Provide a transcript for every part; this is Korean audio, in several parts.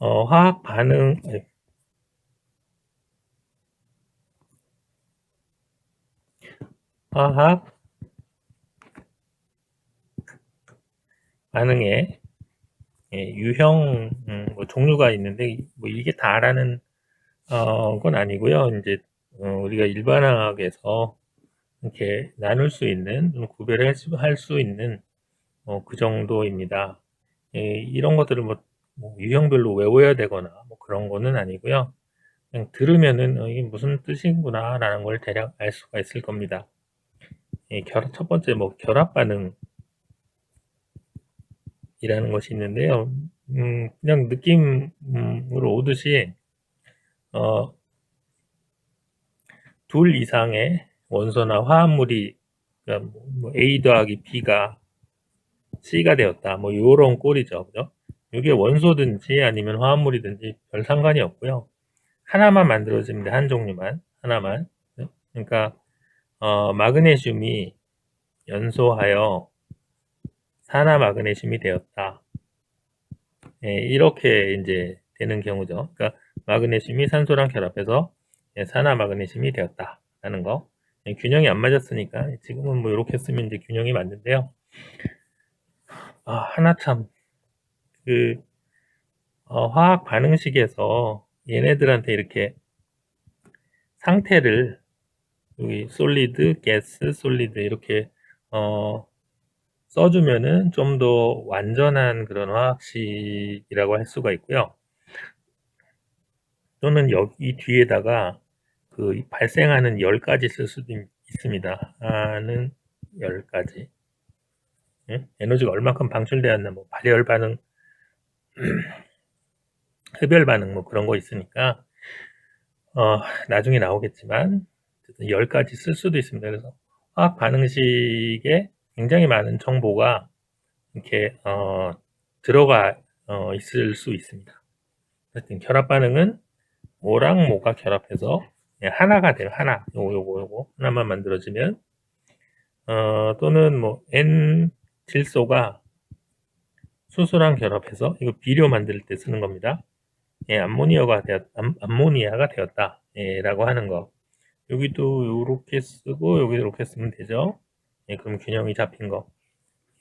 어, 화학 반응, 아니, 화학 반응에 예, 유형 음, 뭐 종류가 있는데 뭐 이게 다라는 어, 건 아니고요. 이제 어, 우리가 일반화학에서 이렇게 나눌 수 있는 구별할 수 있는 어, 그 정도입니다. 예, 이런 것들을 뭐, 뭐 유형별로 외워야 되거나 뭐 그런 거는 아니고요. 그냥 들으면은 어, 이게 무슨 뜻이구나 라는 걸 대략 알 수가 있을 겁니다. 예, 결, 첫 번째 뭐 결합 반응 이라는 것이 있는데요. 음, 그냥 느낌으로 오듯이 어, 둘 이상의 원소나 화합물이 그러니까 뭐 A 더하기 B가 C가 되었다. 뭐 요런 꼴이죠. 그죠? 이게 원소든지 아니면 화합물이든지 별 상관이 없고요. 하나만 만들어지면 돼. 한 종류만. 하나만. 그러니까 어, 마그네슘이 연소하여 산화 마그네슘이 되었다. 예, 이렇게 이제 되는 경우죠. 그러니까 마그네슘이 산소랑 결합해서 예, 산화 마그네슘이 되었다라는 거. 예, 균형이 안 맞았으니까 지금은 뭐 이렇게 쓰면 이제 균형이 맞는데요. 아, 하나 참, 그, 어, 화학 반응식에서 얘네들한테 이렇게 상태를, 여기 솔리드, 가스, 솔리드 이렇게, 어, 써주면은 좀 더 완전한 그런 화학식이라고 할 수가 있고요. 또는 여기 뒤에다가 그 발생하는 열까지 쓸 수도 있습니다. 하는 열까지. 예? 에너지가 얼마큼 방출되었나, 뭐, 발열 반응, 흡열 반응, 뭐, 그런 거 있으니까, 어, 나중에 나오겠지만, 열까지 쓸 수도 있습니다. 그래서, 화학 반응식에 굉장히 많은 정보가 이렇게, 어, 들어가, 어, 있을 수 있습니다. 하여튼, 결합 반응은 뭐랑 뭐가 결합해서 하나가 돼요. 하나. 요거, 요거, 요거. 하나만 만들어지면, 어, 또는 뭐, N 질소가 수소랑 결합해서 이거 비료 만들 때 쓰는 겁니다. 예, 암모니아가 되었, 암, 암모니아가 되었다. 예, 라고 하는 거. 여기도 이렇게 쓰고 여기도 이렇게 쓰면 되죠. 예, 그럼 균형이 잡힌 거.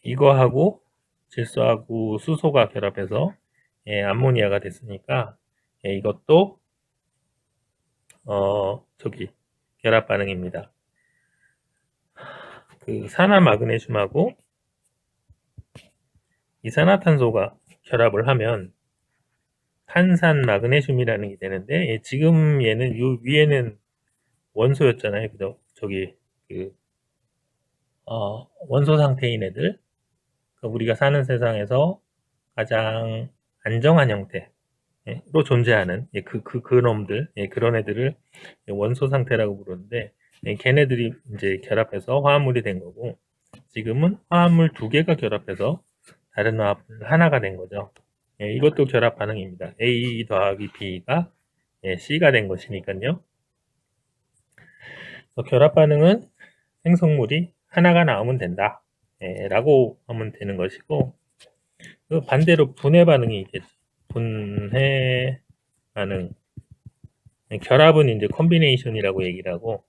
이거하고 질소하고 수소가 결합해서 예, 암모니아가 됐으니까 예, 이것도 어 저기 결합 반응입니다. 그 산화 마그네슘하고 이산화탄소가 결합을 하면 탄산 마그네슘이라는 게 되는데 예, 지금 얘는 요 위에는 원소였잖아요. 그죠? 저기 그 어, 원소 상태인 애들 그러니까 우리가 사는 세상에서 가장 안정한 형태로 존재하는 예, 그, 그, 그 놈들 예, 그런 애들을 원소 상태라고 부르는데 예, 걔네들이 이제 결합해서 화합물이 된 거고 지금은 화합물 두 개가 결합해서 다른 화합물 하나가 된 거죠. 예, 이것도 결합 반응입니다. A 더하기 B가 예, C가 된 것이니까요. 결합 반응은 생성물이 하나가 나오면 된다. 예, 라고 하면 되는 것이고, 그 반대로 분해 반응이 있겠죠. 분해 반응. 결합은 이제 컨비네이션이라고 얘기를 하고,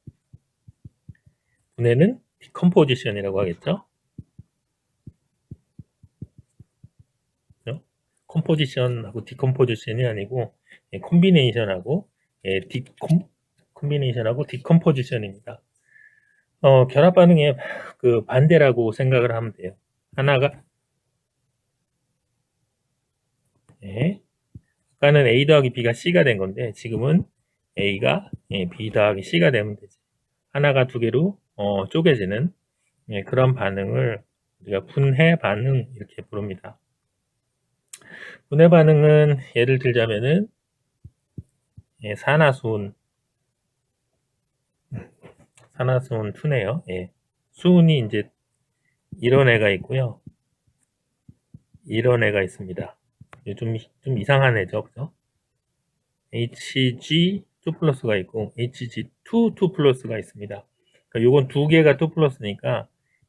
분해는 디컴포지션이라고 하겠죠. 컴포지션하고 디컴포지션이 아니고 예, 콤비네이션하고 예, 디콤 콤비네이션하고 디컴포지션입니다. 어, 결합 반응의 그 반대라고 생각을 하면 돼요. 하나가 예, 아까는 A 더하기 B가 C가 된 건데 지금은 A가 예, B 더하기 C가 되면 되지. 하나가 두 개로 어, 쪼개지는 예, 그런 반응을 우리가 분해 반응 이렇게 부릅니다. 분해 반응은 예를 들자면은 예, 산화수은 산화수은 2네요. 예. 수은이 이제 이런 애가 있고요. 이런 애가 있습니다. 좀, 좀 이상한 애죠. 그죠? HG2 플러스가 있고 HG2 2 플러스가 있습니다. 그러니까 요건 두 개가 2 플러스니까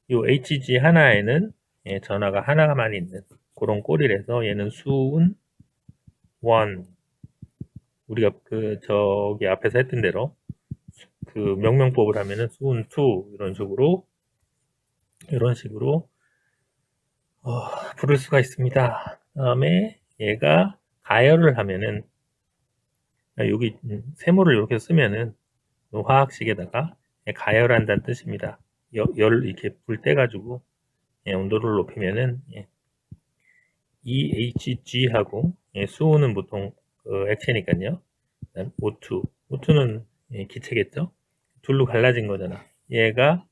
요 HG 하나에는 예, 전화가 하나만 있는 그런 꼴이라서 얘는 수은 1 우리가 그 저기 앞에서 했던 대로 그 명명법을 하면은 soon 2 이런 식으로 이런 식으로 어, 부를 수가 있습니다. 다음에 얘가 가열을 하면은 여기 세모를 이렇게 쓰면은 화학식에다가 가열한다는 뜻입니다. 열 이렇게 불 떼가지고 예, 온도를 높이면은 예, EHG하고 예, 수온은 보통 그 액체니까요. O2, O2는 예, 기체겠죠. 둘로 갈라진 거잖아. 얘가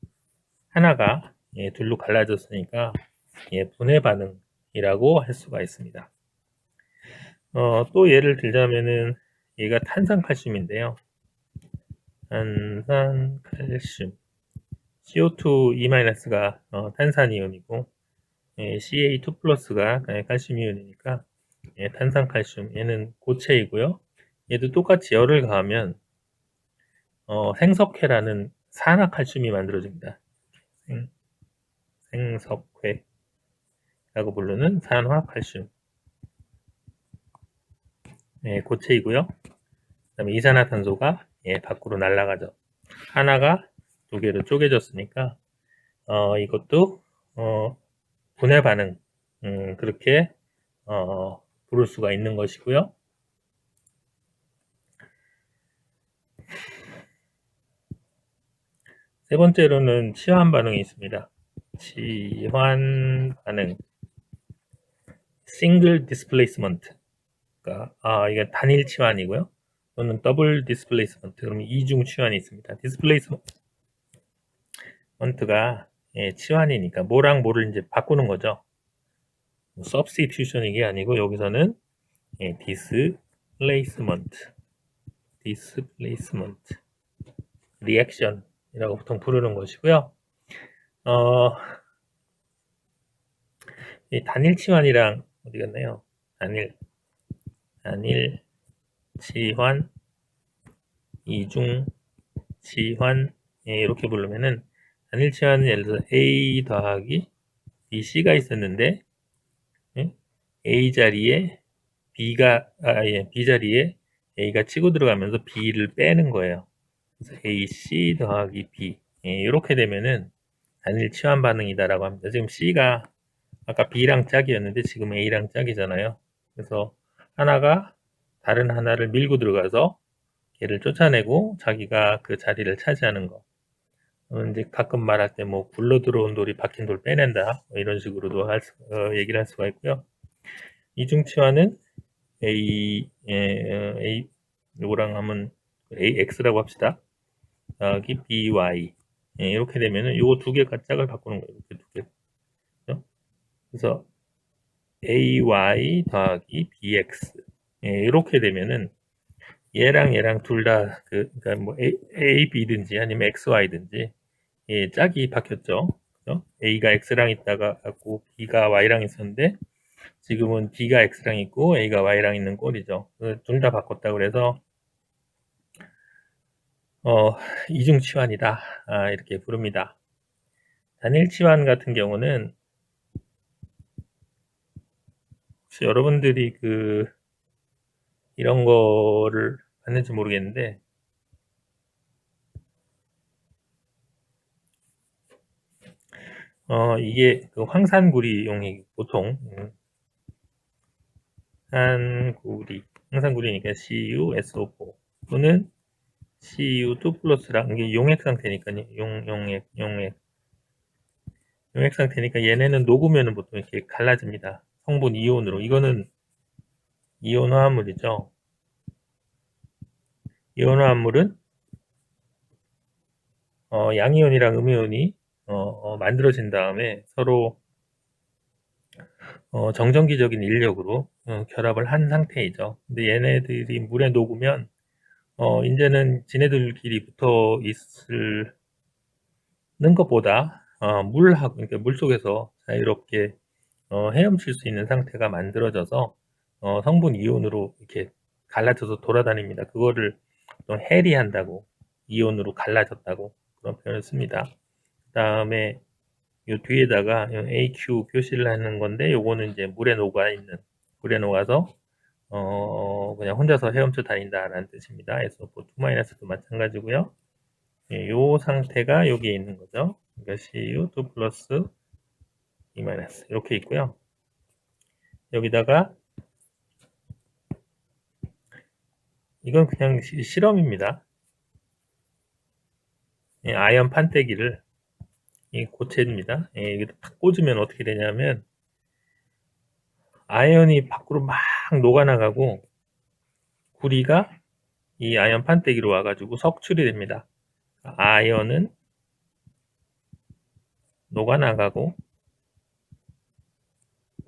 하나가 예, 둘로 갈라졌으니까 예, 분해 반응이라고 할 수가 있습니다. 어, 또 예를 들자면은 얘가 탄산칼슘인데요. 탄산칼슘 CO2 E-가 어, 탄산이온이고 예, CA2 플러스가 칼슘이온이니까 예, 탄산칼슘 얘는 고체이고요. 얘도 똑같이 열을 가하면 어, 생석회라는 산화칼슘이 만들어집니다. 생, 생석회라고 부르는 산화칼슘 예, 고체이고요. 그다음에 이산화탄소가 예, 밖으로 날아가죠. 하나가 두 개로 쪼개졌으니까 어, 이것도 어, 분해 반응 음, 그렇게 어, 부를 수가 있는 것이고요. 세 번째로는 치환 반응이 있습니다. 치환 반응 싱글 디스플레이스먼트 그러니까 아 이게 단일 치환이고요. 또는 더블 디스플레이스먼트 그러면 이중 치환이 있습니다. 디스플레이스먼트 원트가 예, 치환이니까 뭐랑 뭐를 이제 바꾸는 거죠. substitution 이게 아니고 여기서는 예, displacement, displacement, reaction이라고 보통 부르는 것이고요. 어, 이 단일 치환이랑 어디 갔나요? 단일, 단일 치환, 이중 치환 예, 이렇게 부르면은 단일 치환은 예를 들어 A 더하기 BC가 있었는데 예? A 자리에 B가 아, 예, B 자리에 A가 치고 들어가면서 B를 빼는 거예요. 그래서 AC 더하기 B 예, 이렇게 되면은 단일 치환 반응이다라고 합니다. 지금 C가 아까 B랑 짝이었는데 지금 A랑 짝이잖아요. 그래서 하나가 다른 하나를 밀고 들어가서 걔를 쫓아내고 자기가 그 자리를 차지하는 거. 어, 이제 가끔 말할 때 뭐 굴러 들어온 돌이 박힌 돌 빼낸다 뭐 이런 식으로도 할 수, 어, 얘기를 할 수가 있고요. 이중치화는 A, 예, 어, A 요거랑 하면 AX라고 합시다. 여기 BY 예, 이렇게 되면은 요거 두 개가 짝을 바꾸는 거예요. 이렇게 두 개. 그렇죠? 그래서 AY 더하기 BX 예, 이렇게 되면은 얘랑 얘랑 둘 다 그, 그러니까 뭐 A, A, B든지 아니면 X, Y든지 예, 짝이 바뀌었죠. 그죠? A가 X랑 있다가 갖고 B가 Y랑 있었는데 지금은 B가 X랑 있고 A가 Y랑 있는 꼴이죠. 둘 다 바꿨다 그래서 어, 이중 치환이다 아, 이렇게 부릅니다. 단일 치환 같은 경우는 혹시 여러분들이 그 이런 거를 봤는지 모르겠는데 어, 이게 그 황산구리용이 보통 음, 산구리 황산구리니까 CuSO4 또는 CU2 플러스랑 이게 용액 상태니까요. 용, 용액, 용액. 용액 상태니까 얘네는 녹으면은 보통 이렇게 갈라집니다. 성분 이온으로. 이거는 이온 화합물이죠. 이온 화합물은 어, 양이온이랑 음이온이 어, 어, 만들어진 다음에 서로 어, 정전기적인 인력으로 어, 결합을 한 상태이죠. 근데 얘네들이 물에 녹으면 어, 이제는 지네들끼리 붙어 있을 는 것보다 어, 물하고 그러니까 물 속에서 자유롭게 어, 헤엄칠 수 있는 상태가 만들어져서 어, 성분 이온으로 이렇게 갈라져서 돌아다닙니다. 그거를 또 해리한다고 이온으로 갈라졌다고 그런 표현을 씁니다. 다음에 요 뒤에다가 AQ 표시를 하는 건데 요거는 이제 물에 녹아 있는 물에 녹아서 어, 그냥 혼자서 헤엄쳐 다닌다라는 뜻입니다. SO4 2도 마찬가지고요. 예, 요 상태가 여기에 있는 거죠. 그러니까 CU2 플러스 2 마이너스 이렇게 있고요. 여기다가 이건 그냥 시- 실험입니다. 예, 아연 판때기를 이 고체입니다. 예, 이게 탁 꽂으면 어떻게 되냐면 아연이 밖으로 막 녹아나가고 구리가 이 아연 판때기로 와가지고 석출이 됩니다. 아연은 녹아나가고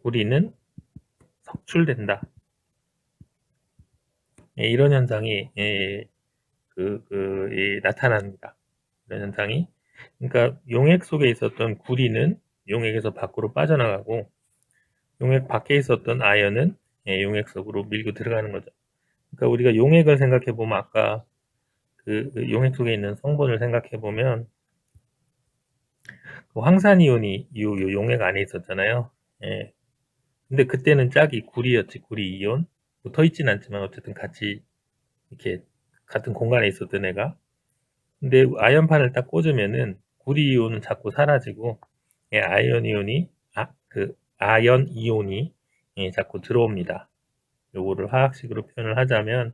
구리는 석출된다. 예, 이런 현상이 예, 그, 그, 예, 나타납니다. 이런 현상이. 그러니까 용액 속에 있었던 구리는 용액에서 밖으로 빠져나가고 용액 밖에 있었던 아연은 예, 용액 속으로 밀고 들어가는 거죠. 그러니까 우리가 용액을 생각해 보면 아까 그, 그 용액 속에 있는 성분을 생각해 보면 그 황산 이온이 이 요, 요 용액 안에 있었잖아요. 예. 근데 그때는 짝이 구리였지, 구리 이온. 붙어 있진 않지만 어쨌든 같이 이렇게 같은 공간에 있었던 애가. 근데 아연판을 딱 꽂으면은 구리 이온은 자꾸 사라지고 예, 아연 이온이 아, 그 아연 이온이 예, 자꾸 들어옵니다. 요거를 화학식으로 표현을 하자면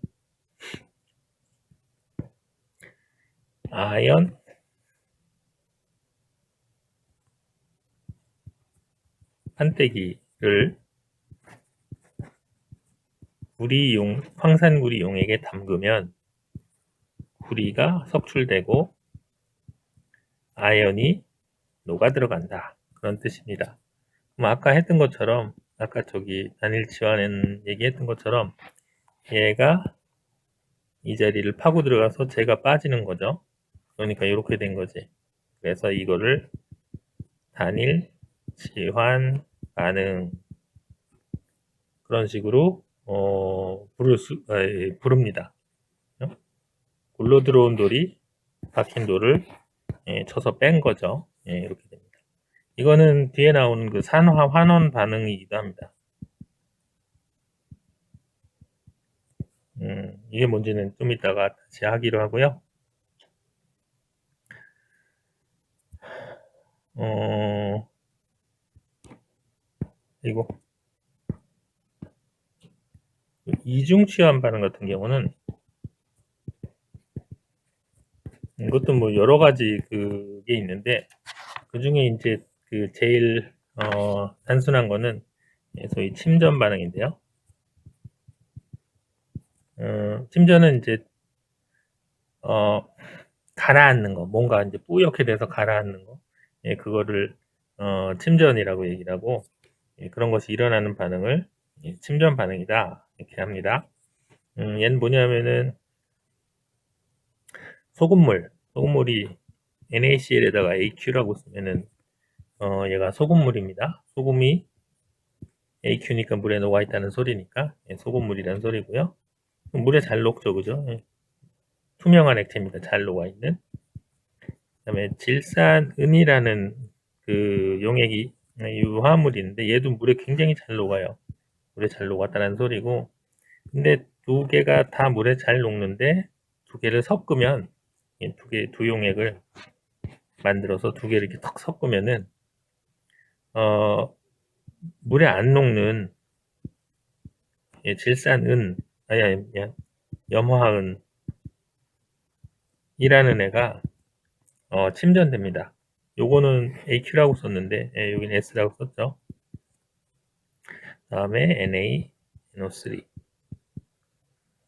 아연 판때기를 구리용, 황산구리 용액에 담그면 구리가 석출되고 아연이 녹아 들어간다. 그런 뜻입니다. 그럼 아까 했던 것처럼, 아까 저기 단일 치환은 얘기했던 것처럼 얘가 이 자리를 파고 들어가서 제가 빠지는 거죠. 그러니까 이렇게 된 거지. 그래서 이거를 단일 치환 반응 그런 식으로 어, 부를 수, 아, 예, 부릅니다. 어? 굴러 들어온 돌이 박힌 돌을 예, 쳐서 뺀 거죠. 예, 이렇게 됩니다. 이거는 뒤에 나오는 그 산화 환원 반응이기도 합니다. 음, 이게 뭔지는 좀 이따가 다시 하기로 하고요. 어, 이거 이중 취한 반응 같은 경우는 이것도 뭐 여러 가지 그게 있는데 그 중에 이제 그 제일 어, 단순한 거는 소위 침전 반응인데요. 어, 침전은 이제 어, 가라앉는 거, 뭔가 이제 뿌옇게 돼서 가라앉는 거, 예, 그거를 어, 침전이라고 얘기를 하고 예, 그런 것이 일어나는 반응을 예, 침전 반응이다 이렇게 합니다. 음, 얘는 뭐냐면은 소금물, 소금물이 NaCl에다가 AQ라고 쓰면은 어, 얘가 소금물입니다. 소금이 AQ니까 물에 녹아 있다는 소리니까 예, 소금물이라는 소리고요. 물에 잘 녹죠, 그죠? 예. 투명한 액체입니다. 잘 녹아 있는. 그다음에 질산은이라는 그 용액이 유화물이 있는데 얘도 물에 굉장히 잘 녹아요. 물에 잘 녹았다는 소리고 근데 두 개가 다 물에 잘 녹는데 두 개를 섞으면 두 개, 두 용액을 만들어서 두 개를 이렇게 턱 섞으면은 어 물에 안 녹는 예, 질산은 아니 아니 염화은 이라는 애가 어, 침전됩니다. 요거는 AQ라고 썼는데 예, 여기는 S라고 썼죠. 다음에 Na, NO3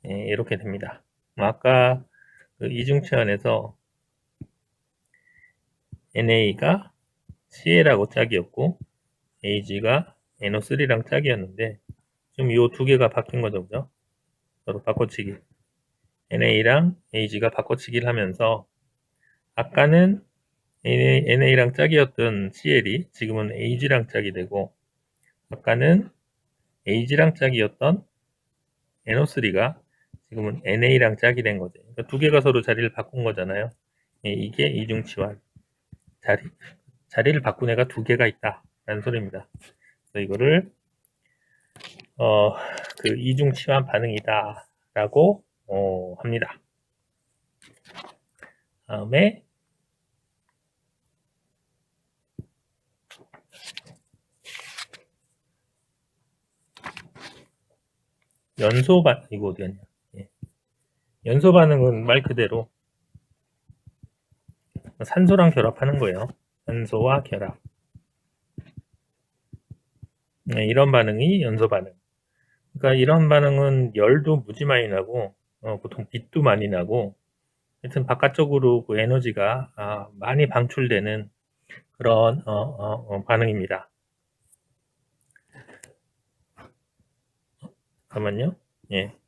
예, 이렇게 됩니다. 아까 그 이중치환에서 NA가 CL하고 짝이었고 AG가 NO3랑 짝이었는데 지금 이 두 개가 바뀐 거죠, 그죠? 서로 바꿔치기. NA랑 AG가 바꿔치기를 하면서 아까는 NA랑 짝이었던 CL이 지금은 AG랑 짝이 되고 아까는 AG랑 짝이었던 NO3가 지금은 NA랑 짝이 된 거죠. 그러니까 두 개가 서로 자리를 바꾼 거잖아요. 예, 이게 이중치환 자리 자리를 바꾼 애가 두 개가 있다라는 소리입니다. 그래서 이거를 어, 그 이중치환 반응이다라고 어, 합니다. 다음에 연소 반 이거 어디 갔냐? 예. 연소 반응은 말 그대로 산소랑 결합하는 거예요. 산소와 결합. 네, 이런 반응이 연소 반응. 그러니까 이런 반응은 열도 무지 많이 나고 어, 보통 빛도 많이 나고 하여튼 바깥쪽으로 그 에너지가 아, 많이 방출되는 그런 어, 어, 어, 반응입니다. 잠깐만요. 예.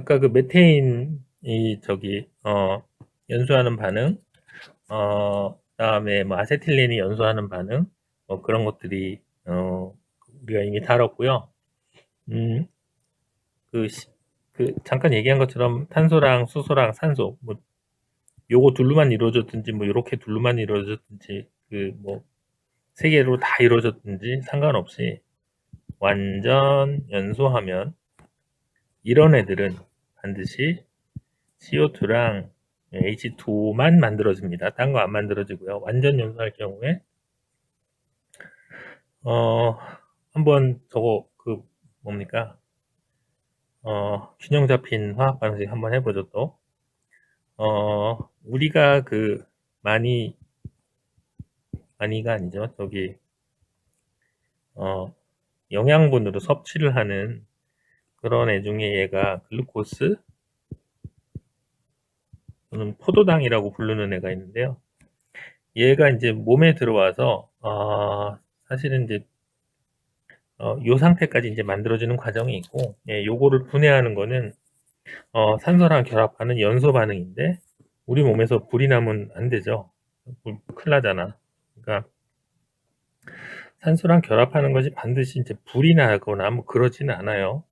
아까 그 메테인이 저기 어, 연소하는 반응, 어, 그다음에 뭐 아세틸렌이 연소하는 반응, 뭐 그런 것들이 어, 우리가 이미 다뤘고요. 음, 그, 시- 그 잠깐 얘기한 것처럼 탄소랑 수소랑 산소, 뭐 요거 둘로만 이루어졌든지 뭐 요렇게 둘로만 이루어졌든지 그 뭐 세 개로 다 이루어졌든지 상관없이 완전 연소하면 이런 애들은 반드시 CO2랑 H2만 만들어집니다. 딴 거 안 만들어지고요. 완전 연소할 경우에 어 한번 저거 그 뭡니까 어 균형 잡힌 화학 반응식 한번 해보죠 또. 어 우리가 그 많이 많이가 아니죠 저기 어 영양분으로 섭취를 하는 그런 애 중에 얘가 글루코스 또는 포도당이라고 부르는 애가 있는데요. 얘가 이제 몸에 들어와서 어, 사실은 이제 어, 요 상태까지 이제 만들어지는 과정이 있고, 예, 요거를 분해하는 거는 어, 산소랑 결합하는 연소 반응인데 우리 몸에서 불이 나면 안 되죠. 불, 큰일 나잖아. 그러니까 산소랑 결합하는 것이 반드시 이제 불이 나거나 뭐 그러지는 않아요.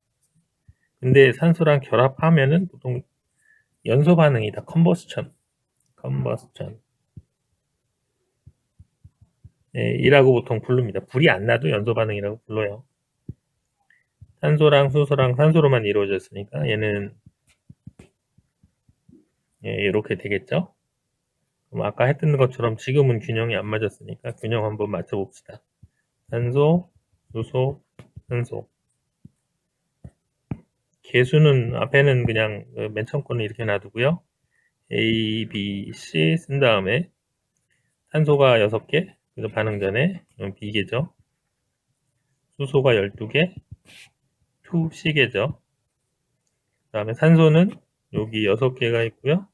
근데 산소랑 결합하면은 보통 연소 반응이다. 컨버스천. 컨버스천. 예, 이라고 보통 부릅니다. 불이 안 나도 연소 반응이라고 불러요. 산소랑 수소랑 산소로만 이루어졌으니까 얘는 예, 이렇게 되겠죠. 그럼 아까 했던 것처럼 지금은 균형이 안 맞았으니까 균형 한번 맞춰봅시다. 산소, 수소, 산소. 개수는 앞에는 그냥 그맨 처음 거는 이렇게 놔두고요. A, B, C 쓴 다음에 산소가 6개, 그래서 반응 전에 B개죠. 수소가 12개, 2C개죠. 그 다음에 산소는 여기 6개가 있고요.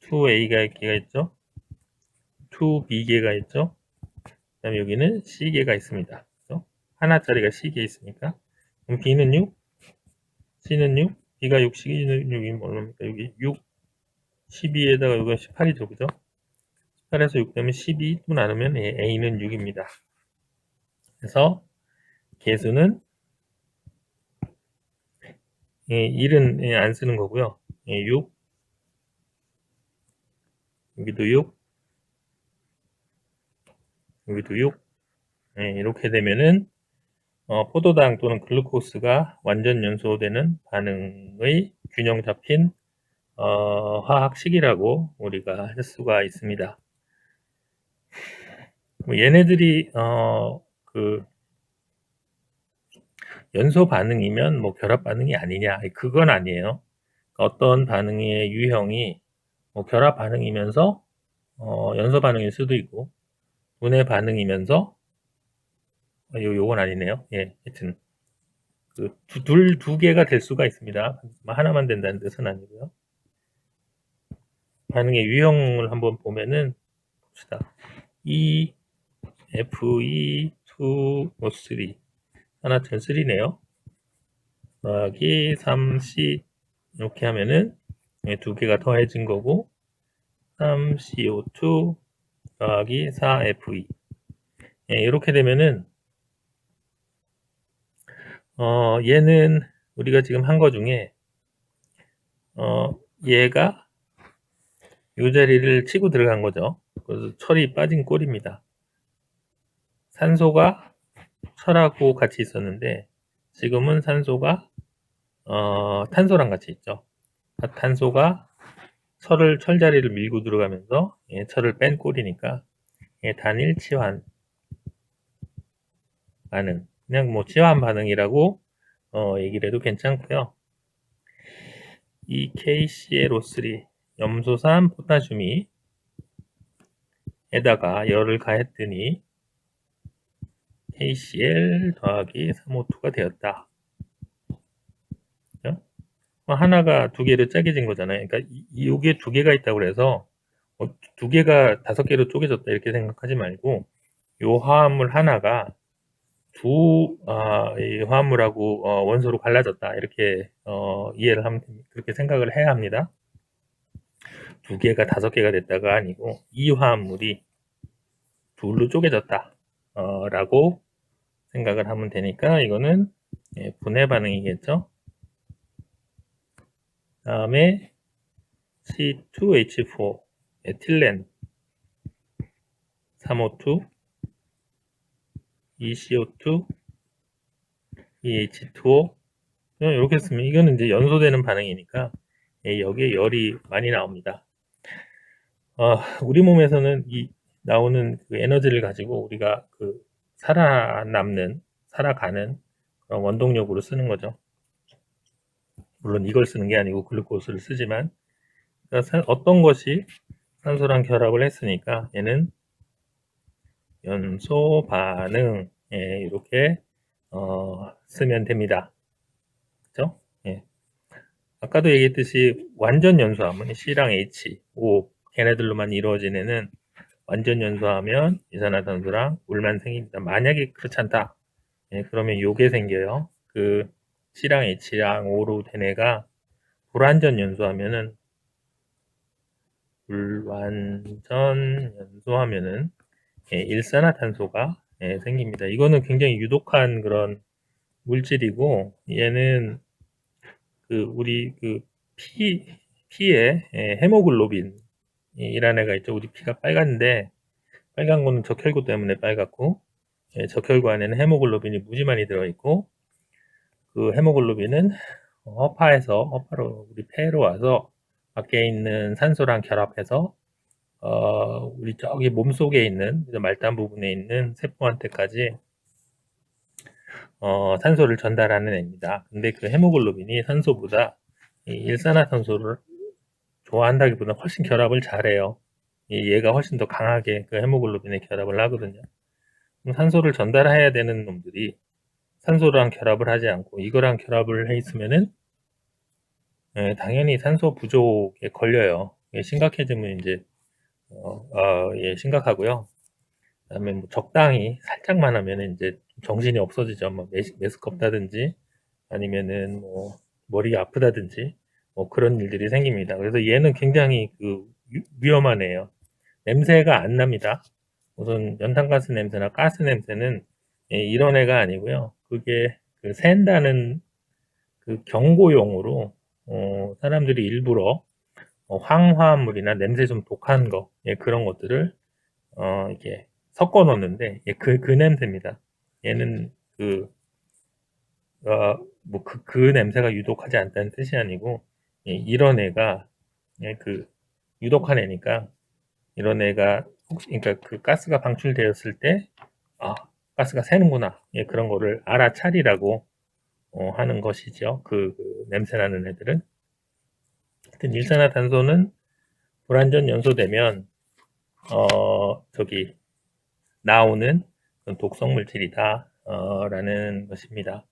2A가 개가 있죠. 2B개가 있죠. 그 다음에 여기는 C개가 있습니다. 그죠? 하나짜리가 C개 있으니까. 그럼 B는 6, C는 6, B가 6, C는 6이 뭐입니까? 여기 6, 12에다가 여기가 18이죠. 그죠? 18에서 6 되면 12또 나누면 A는 6입니다. 그래서 개수는 예, 1은 예, 안 쓰는 거고요. 예, 6 여기도 6 여기도 6 예, 이렇게 되면은 어, 포도당 또는 글루코스가 완전 연소되는 반응의 균형 잡힌 어, 화학식이라고 우리가 할 수가 있습니다. 뭐 얘네들이 어, 그 연소 반응이면 뭐 결합 반응이 아니냐? 그건 아니에요. 어떤 반응의 유형이 뭐 결합 반응이면서 어, 연소 반응일 수도 있고 분해 반응이면서 어, 요 요건 아니네요. 예, 하여튼 그둘 두 개가 될 수가 있습니다. 하나만 된다는 뜻은 아니고요. 반응의 유형을 한번 보면은 봅시다. E, F, E, 2, 뭐 3. 하나천 3네요. 더하기 3C 이렇게 하면은 예, 두 개가 더해진 거고 3CO2 더하기 4FE 예, 이렇게 되면은 어, 얘는 우리가 지금 한 거 중에 어, 얘가 이 자리를 치고 들어간 거죠. 그래서 철이 빠진 꼴입니다. 산소가 철하고 같이 있었는데 지금은 산소가 어, 탄소랑 같이 있죠. 탄소가 철을 철자리를 밀고 들어가면서 예, 철을 뺀 꼴이니까 예, 단일 치환 반응 그냥 뭐 치환 반응이라고 어, 얘기를 해도 괜찮고요. 이 KClO3 염소산 포타슘이 에다가 열을 가했더니 KCl 더하기 3O2가 되었다. 어, 하나가 두 개로 짜게진 거잖아요. 그러니까 이, 요게 두 개가 있다고 그래서 어, 두 개가 다섯 개로 쪼개졌다 이렇게 생각하지 말고 요 화합물 하나가 두 아, 이 화합물하고 어, 원소로 갈라졌다 이렇게 어, 이해를 하면 됩니다. 그렇게 생각을 해야 합니다. 두 개가 다섯 개가 됐다가 아니고 이 화합물이 둘로 쪼개졌다 어, 라고 생각을 하면 되니까 이거는 예, 분해 반응이겠죠. 다음에 C2H4 에틸렌 3O2 ECO2 EH2O 이렇게 쓰면 이거는 이제 연소되는 반응이니까 예, 여기에 열이 많이 나옵니다. 어, 우리 몸에서는 이 나오는 그 에너지를 가지고 우리가 그 살아남는 살아가는 그런 원동력으로 쓰는 거죠. 물론 이걸 쓰는 게 아니고 글루코스를 쓰지만 그러니까 어떤 것이 산소랑 결합을 했으니까 얘는 연소 반응 예, 이렇게 어, 쓰면 됩니다. 그죠? 예. 아까도 얘기했듯이 완전 연소하면 C랑 H, O 걔네들로만 이루어진 애는 완전 연소하면 이산화탄소랑 물만 생깁니다. 만약에 그렇지 않다. 예, 그러면 요게 생겨요. 그 C랑 H랑 O로 된 애가 불완전 연소하면은 불완전 연소하면은 예, 일산화탄소가 예, 생깁니다. 이거는 굉장히 유독한 그런 물질이고 얘는 그 우리 그 피, 피에 예, 헤모글로빈이라는 애가 있죠. 우리 피가 빨간데 빨간 거는 적혈구 때문에 빨갛고 예, 적혈구 안에는 헤모글로빈이 무지 많이 들어있고 그 헤모글로빈은 허파에서 허파로 우리 폐로 와서 밖에 있는 산소랑 결합해서 어, 우리 저기 몸속에 있는 말단 부분에 있는 세포한테까지 어, 산소를 전달하는 애입니다. 근데 그 헤모글로빈이 산소보다 일산화탄소를 좋아한다기보다 훨씬 결합을 잘해요. 얘가 훨씬 더 강하게 그 헤모글로빈에 결합을 하거든요. 산소를 전달해야 되는 놈들이 산소랑 결합을 하지 않고 이거랑 결합을 해 있으면은 예, 당연히 산소 부족에 걸려요. 심각해지면 이제 어, 어, 예, 심각하고요. 그다음에 뭐 적당히 살짝만 하면은 이제 정신이 없어지죠. 뭐 메스, 메스껍다든지 아니면은 뭐 머리가 아프다든지 뭐 그런 일들이 생깁니다. 그래서 얘는 굉장히 그 위험한 애예요. 냄새가 안 납니다. 우선 연탄가스 냄새나 가스 냄새는 예, 이런 애가 아니고요. 그게 그 샌다는 그 경고용으로 어, 사람들이 일부러 어, 황화물이나 냄새 좀 독한 거 예, 그런 것들을 어, 이렇게 섞어 놓는데 예, 그, 그 냄새입니다. 얘는 그, 어, 뭐 그, 그 냄새가 유독하지 않다는 뜻이 아니고 예, 이런 애가 예, 그 유독한 애니까 이런 애가 혹시 그러니까 그 가스가 방출되었을 때 아, 가스가 새는구나 예, 그런 거를 알아차리라고 어, 하는 것이죠. 그, 그 냄새 나는 애들은 하여튼 일산화탄소는 불완전 연소되면 어 저기 나오는 독성 물질이다 어, 라는 것입니다.